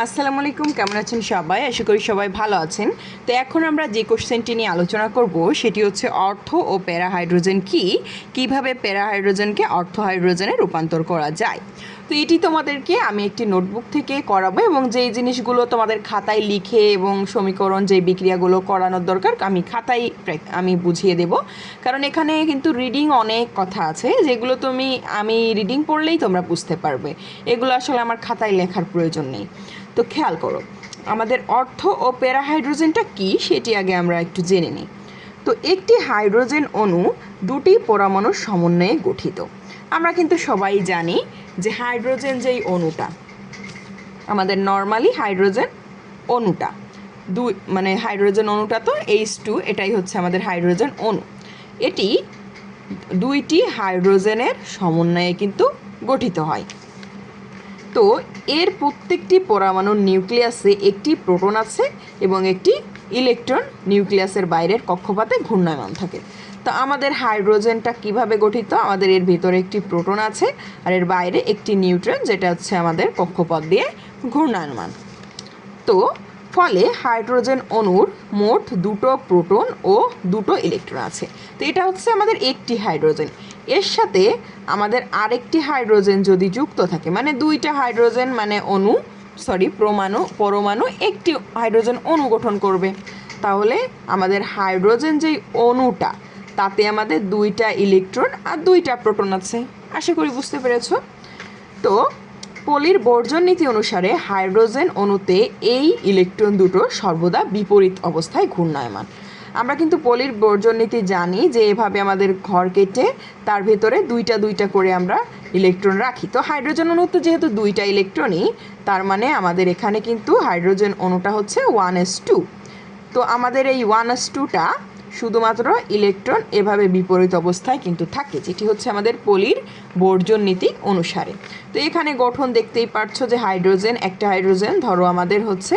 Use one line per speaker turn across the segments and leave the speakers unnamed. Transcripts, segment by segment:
আসসালামু আলাইকুম, কেমন আছেন সবাই? আশা করি সবাই ভালো আছেন। তো এখন আমরা যে কোশ্চেনটি নিয়ে আলোচনা করব, সেটি হচ্ছে অর্থ ও প্যারা হাইড্রোজেন কি? কীভাবে প্যারা হাইড্রোজেনকে অর্থ হাইড্রোজেনে রূপান্তর করা যায়? তো এটি তোমাদেরকে আমি একটি নোটবুক থেকে করাবো এবং যেই জিনিসগুলো তোমাদের খাতায় লিখে এবং সমীকরণ যে বিক্রিয়াগুলো করানোর দরকার, আমি খাতায় আমি বুঝিয়ে দেব। কারণ এখানে কিন্তু রিডিং অনেক কথা আছে, যেগুলো তুমি, আমি রিডিং পড়লেই তোমরা বুঝতে পারবে। এগুলো আসলে আমার খাতায় লেখার প্রয়োজন নেই। তো খেয়াল করো, আমাদের অর্থ ও প্যারা হাইড্রোজেনটা কী সেটি আগে আমরা একটু জেনে নিই। তো একটি হাইড্রোজেন অণু দুটি পরমাণুর সমন্বয়ে গঠিত। আমরা কিন্তু সবাই জানি যে হাইড্রোজেন যেই অণুটা, আমাদের নর্মালি হাইড্রোজেন অণুটা, দুই মানে হাইড্রোজেন অণুটা তো এইচ টু এটাই হচ্ছে আমাদের হাইড্রোজেন অণু। এটি দুইটি হাইড্রোজেনের সমন্বয়ে কিন্তু গঠিত হয়। তো এর প্রত্যেকটি পরমাণুর নিউক্লিয়াসে একটি প্রোটন আছে এবং একটি ইলেকট্রন নিউক্লিয়াসের বাইরের কক্ষপথে ঘূর্ণায়মান থাকে। তো আমাদের হাইড্রোজেনটা কীভাবে গঠিত? আমাদের এর ভিতরে একটি প্রোটন আছে আর এর বাইরে একটি নিউট্রন যেটা হচ্ছে আমাদের কক্ষপথ দিয়ে ঘূর্ণায়মান। তো ফলে হাইড্রোজেন অণুর মোট দুটো প্রোটন ও দুটো ইলেকট্রন আছে। তো এটা হচ্ছে আমাদের একটি হাইড্রোজেন। এর সাথে আমাদের আরেকটি হাইড্রোজেন যদি যুক্ত থাকে মানে দুইটা হাইড্রোজেন মানে অণু সরি প্রমাণু, পরমাণু একটি হাইড্রোজেন অণু গঠন করবে। তাহলে আমাদের হাইড্রোজেন যেই অণুটা, তাতে আমাদের দুইটা ইলেকট্রন আর দুইটা প্রোটন আছে। আশা করি বুঝতে পেরেছ? তো পলির বর্জন নীতি অনুসারে হাইড্রোজেন অণুতে এই ইলেকট্রন দুটো সর্বদা বিপরীত অবস্থায় ঘূর্ণায়মান। আমরা কিন্তু পলির বর্জন নীতি জানি যে এভাবে আমাদের ঘর কেটে তার ভেতরে দুইটা দুইটা করে আমরা ইলেকট্রন রাখি। তো হাইড্রোজেন অণুতে যেহেতু দুইটা ইলেকট্রনই তার মানে আমাদের এখানে কিন্তু হাইড্রোজেন অণুটা হচ্ছে ওয়ান এস টু তো আমাদের এই ওয়ান এস টুটা শুধুমাত্র ইলেকট্রন এভাবে বিপরীত অবস্থায় কিন্তু থাকে, যেটি হচ্ছে আমাদের পলির বর্জন নীতি অনুসারে। তো এখানে গঠন দেখতেই পারছ যে হাইড্রোজেন, একটা হাইড্রোজেন, ধরো আমাদের হচ্ছে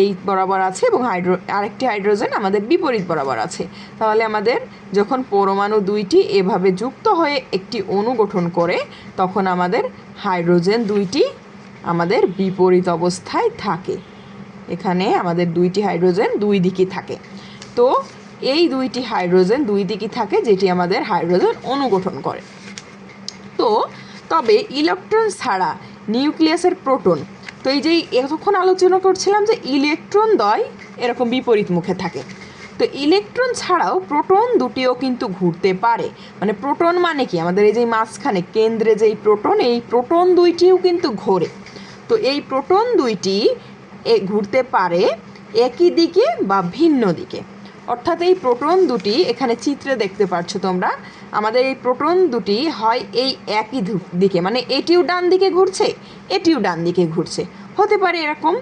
এই বরাবর আছে এবং হাইড্রো, আরেকটি হাইড্রোজেন আমাদের বিপরীত বরাবর আছে। তাহলে আমাদের যখন পরমাণু দুইটি এভাবে যুক্ত হয়ে একটি অণু গঠন করে, তখন আমাদের হাইড্রোজেন দুইটি আমাদের বিপরীত অবস্থায় থাকে। এখানে আমাদের দুইটি হাইড্রোজেন দুই দিকে থাকে। তো এই দুইটি হাইড্রোজেন দুই দিকে থাকে যেটি আমাদের হাইড্রোজেন অনুগঠন করে। তো তবে ইলেকট্রন ছাড়া নিউক্লিয়াসের প্রোটন, তো এই যে এতক্ষণ আলোচনা করছিলাম যে ইলেকট্রন দয় এরকম বিপরীত মুখে থাকে, তো ইলেকট্রন ছাড়াও প্রোটন দুটিও কিন্তু ঘুরতে পারে। মানে প্রোটন মানে কি? আমাদের এই যে মাঝখানে কেন্দ্রে যেই প্রোটন, এই প্রোটন দুইটিও কিন্তু ঘোরে। তো এই প্রোটন দুইটি ঘুরতে পারে একই দিকে বা ভিন্ন দিকে। অর্থাৎ এই প্রোটন দুটি এখানে চিত্রে দেখতে পাচ্ছ তোমরা। আমাদের এই প্রোটন দুটি হয় এই একই দিকে মানে এটিও ডান দিকে ঘুরছে, এটিও ডান দিকে ঘুরছে। হতে পারে এরকম,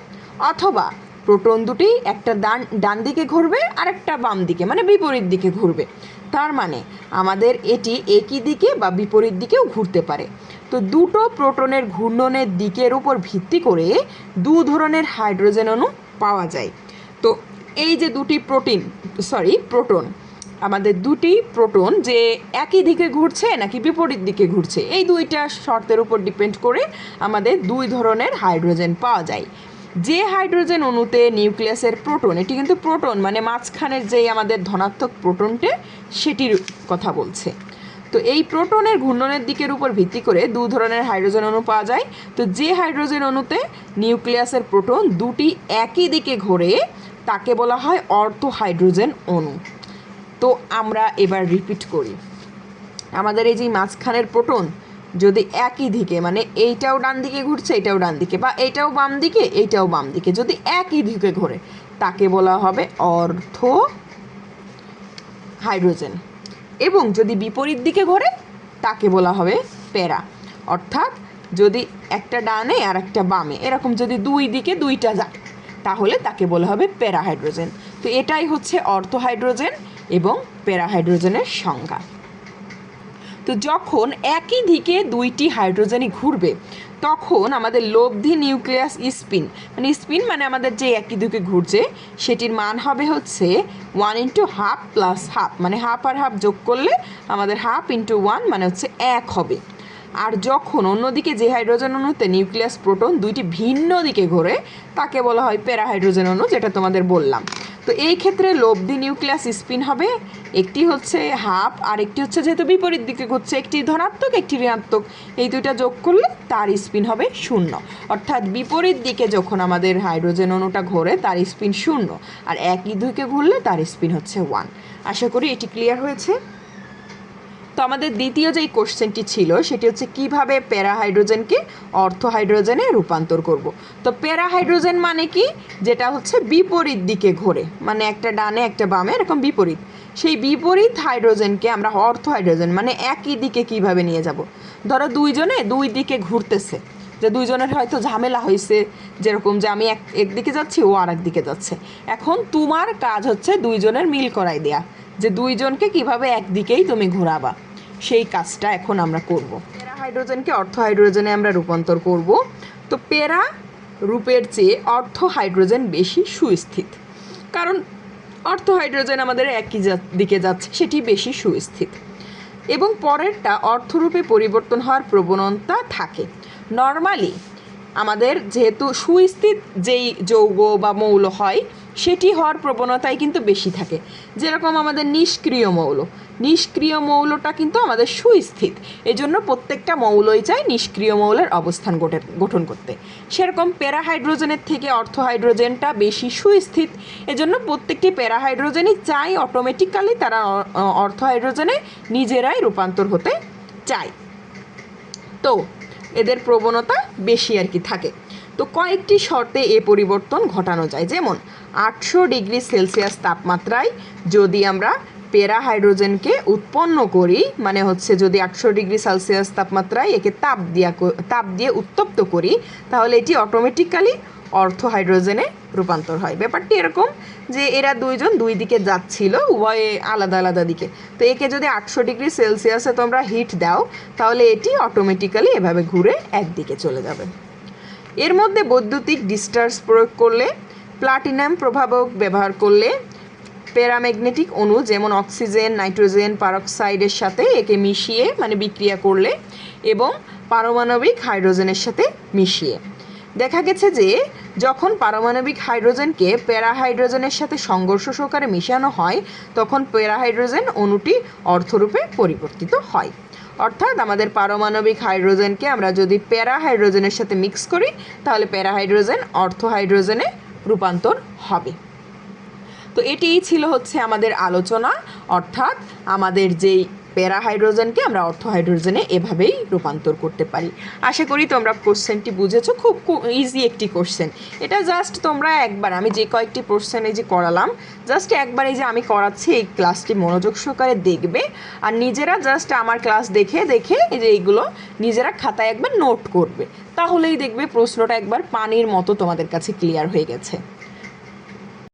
অথবা প্রোটন দুটি একটা ডান ডান দিকে ঘুরবে আর একটা বাম দিকে মানে বিপরীত দিকে ঘুরবে। তার মানে আমাদের এটি একই দিকে বা বিপরীত দিকেও ঘুরতে পারে। তো দুটো প্রোটনের ঘূর্ণনের দিকের উপর ভিত্তি করে দু ধরনের হাইড্রোজেন অণু পাওয়া যায়। তো এই যে দুটি প্রোটিন সরি প্রোটন, আমাদের দুটি প্রোটন যে একই দিকে ঘুরছে নাকি বিপরীত দিকে ঘুরছে, এই দুইটা শর্তের উপর ডিপেন্ড করে আমাদের দুই ধরনের হাইড্রোজেন পাওয়া যায়। যে হাইড্রোজেন অণুতে নিউক্লিয়াসের প্রোটন এটি কিন্তু প্রোটন মানে মাঝখানের যেই আমাদের ধনাত্মক প্রোটনটা সেটির কথা বলছে। তো এই প্রোটনের ঘূর্ণনের দিকের উপর ভিত্তি করে দু ধরনের হাইড্রোজেন অণু পাওয়া যায়। তো যে হাইড্রোজেন অণুতে নিউক্লিয়াসের প্রোটন দুটি একই দিকে ঘোরে তাকে বলা হয় অর্থ হাইড্রোজেন অণু। তো আমরা এবার রিপিট করি। আমাদের এই যে মাঝখানের প্রোটন, যদি একই দিকে মানে এইটাও ডান দিকে ঘুরছে, এটাও ডান দিকে, বা এইটাও বাম দিকে এইটাও বাম দিকে, যদি একই দিকে ঘোরে, তাকে বলা হবে অর্থ হাইড্রোজেন এবং যদি বিপরীত দিকে ঘোরে, তাকে বলা হবে প্যারা। অর্থাৎ যদি একটা ডানে আর একটা বামে, এরকম যদি দুই দিকে দুইটা যায়। তাহলে তাকে বলা হবে প্যারাহাইড্রোজেন। তো এটাই হচ্ছে অর্থ হাইড্রোজেন এবং প্যারাহাইড্রোজেনের সংজ্ঞা। তো যখন একই দিকে দুইটি হাইড্রোজেনই ঘুরবে, তখন আমাদের লব্ধি নিউক্লিয়াস স্পিন মানে স্পিন মানে আমাদের যে একই দিকে ঘুরছে, সেটির মান হবে হচ্ছে one into half plus half মানে হাফ আর হাফ যোগ করলে আমাদের হাফ ইন্টু ওয়ান মানে হচ্ছে এক হবে। আর যখন অন্যদিকে যে হাইড্রোজেন অণুতে নিউক্লিয়াস প্রোটন দুইটি ভিন্ন দিকে ঘোরে, তাকে বলা হয় প্যারা হাইড্রোজেন অণু, যেটা তোমাদের বললাম। তো এই ক্ষেত্রে লব্ধি নিউক্লিয়াস স্পিন হবে। একটি হচ্ছে হাফ, আর একটি হচ্ছে যেহেতু বিপরীত দিকে ঘুরছে, একটি ধনাত্মক, একটি ঋণাত্মক। এই দুইটা যোগ করলে তার স্পিন হবে শূন্য। অর্থাৎ বিপরীত দিকে যখন আমাদের হাইড্রোজেন অণুটা ঘোরে, তার স্পিন শূন্য, আর একই দুইকে ঘুরলে তার স্পিন হচ্ছে ওয়ান। আশা করি এটি ক্লিয়ার হয়েছে। তো আমাদের দ্বিতীয় যেই কোশ্চেনটি ছিল, সেটি হচ্ছে কীভাবে প্যারা হাইড্রোজেনকে অর্থ হাইড্রোজেনে রূপান্তর করব? তো প্যারা হাইড্রোজেন মানে কি? যেটা হচ্ছে বিপরীত দিকে ঘোরে মানে একটা ডানে, একটা বামে, এরকম বিপরীত। সেই বিপরীত হাইড্রোজেনকে আমরা অর্থ হাইড্রোজেন মানে একই দিকে কীভাবে নিয়ে যাব? ধরো দুইজনে দুই দিকে ঘুরতেছে, যে দুইজনের হয়তো ঝামেলা হয়েছে যেরকম যে আমি এক, একদিকে যাচ্ছি ও আর একদিকে যাচ্ছে। এখন তোমার কাজ হচ্ছে দুইজনের মিল করাই দেয়া। যে দুইজনকে কীভাবে একদিকেই তুমি ঘোরাবা, সেই কাজটা এখন আমরা করব। প্যারা হাইড্রোজেনকে অর্থ হাইড্রোজেনে আমরা রূপান্তর করব। তো প্যারা রূপের চেয়ে অর্থ হাইড্রোজেন বেশি সুস্থিত। কারণ অর্থ হাইড্রোজেন আমাদের একই দিকে যাচ্ছে, সেটি বেশি সুস্থিত। এবং পরেরটা অর্থরূপে পরিবর্তন হওয়ার প্রবণতা থাকে। নর্মালি আমাদের যেহেতু সুস্থিত যেই যৌগ বা মৌল হয় সেটি হওয়ার প্রবণতাই কিন্তু বেশি থাকে। যেরকম আমাদের নিষ্ক্রিয় মৌল। নিষ্ক্রিয় মৌলটা কিন্তু আমাদের সুস্থিত। এজন্য প্রত্যেকটা মৌলই চায় নিষ্ক্রিয় মৌলের অবস্থান গঠে- গঠন করতে। সেরকম প্যারাহাইড্রোজেনের থেকে অর্থ হাইড্রোজেনটা বেশি সুস্থিত। এজন্য প্রত্যেকটি প্যারাহাইড্রোজেনই চাই অটোমেটিক্যালি তারা অর্থ হাইড্রোজেনে নিজেরাই রূপান্তর হতে চায়। তো, এদের প্রবণতা বেশি আর কি থাকে। তো কয়েকটি শর্তে এ পরিবর্তন ঘটানো যায়। যেমন, আটশো ডিগ্রি সেলসিয়াস তাপমাত্রায় যদি আমরা পেরা হাইড্রোজেনকে উৎপন্ন করি মানে হচ্ছে যদি আটশো ডিগ্রি সেলসিয়াস তাপমাত্রায় একে তাপ দিয়া তাপ দিয়ে উত্তপ্ত করি, তাহলে এটি অটোমেটিক্যালি অর্থ হাইড্রোজেনে রূপান্তর হয়। ব্যাপারটি এরকম যে এরা দুইজন দুই দিকে যাচ্ছিল, উভয়ে আলাদা আলাদা দিকে। তো একে যদি আটশো ডিগ্রি সেলসিয়াসে তোমরা হিট দাও, তাহলে এটি অটোমেটিক্যালি এভাবে ঘুরে একদিকে চলে যাবে। এর মধ্যে বৈদ্যুতিক ডিস্টার্স প্রয়োগ করলে, প্লাটিনাম প্রভাবক ব্যবহার করলে প্যারাম্যাগনেটিক অণু যেমন অক্সিজেন, নাইট্রোজেন, পারক্সাইডের সাথে একে মিশিয়ে মানে বিক্রিয়া করলে এবং পারমাণবিক হাইড্রোজেনের সাথে মিশিয়ে। দেখা গেছে যে, যখন পারমাণবিক হাইড্রোজেনকে প্যারাহাইড্রোজেনের সাথে সংঘর্ষ সহকারে মিশানো হয়, তখন প্যারাহাইড্রোজেন অণুটি অর্থরূপে পরিবর্তিত হয়। অর্থাৎ আমাদের পারমাণবিক হাইড্রোজেনকে আমরা যদি প্যারা হাইড্রোজেনের সাথে মিক্স করি, তাহলে প্যারা হাইড্রোজেন অর্থ হাইড্রোজেনে রূপান্তর হবে। তো এটিই ছিল হচ্ছে আমাদের আলোচনা। অর্থাৎ আমাদের যেই প্যারা হাইড্রোজেনকে আমরা অর্থ হাইড্রোজেনে এভাবেই রূপান্তর করতে পারি। আশা করি তোমরা কোশ্চেনটি বুঝেছ। খুব ইজি একটি কোশ্চেন এটা জাস্ট তোমরা একবার, আমি যে কয়েকটি কোশ্চেন এই যে করালাম জাস্ট একবার এই যে আমি করাচ্ছি, এই ক্লাসটি মনোযোগ সহকারে দেখবে। আর নিজেরা জাস্ট আমার ক্লাস দেখে দেখে এই যে এইগুলো নিজেরা খাতায় একবার নোট করবে। তাহলেই দেখবে প্রশ্নটা একবার পানির মতো তোমাদের কাছে ক্লিয়ার হয়ে গেছে।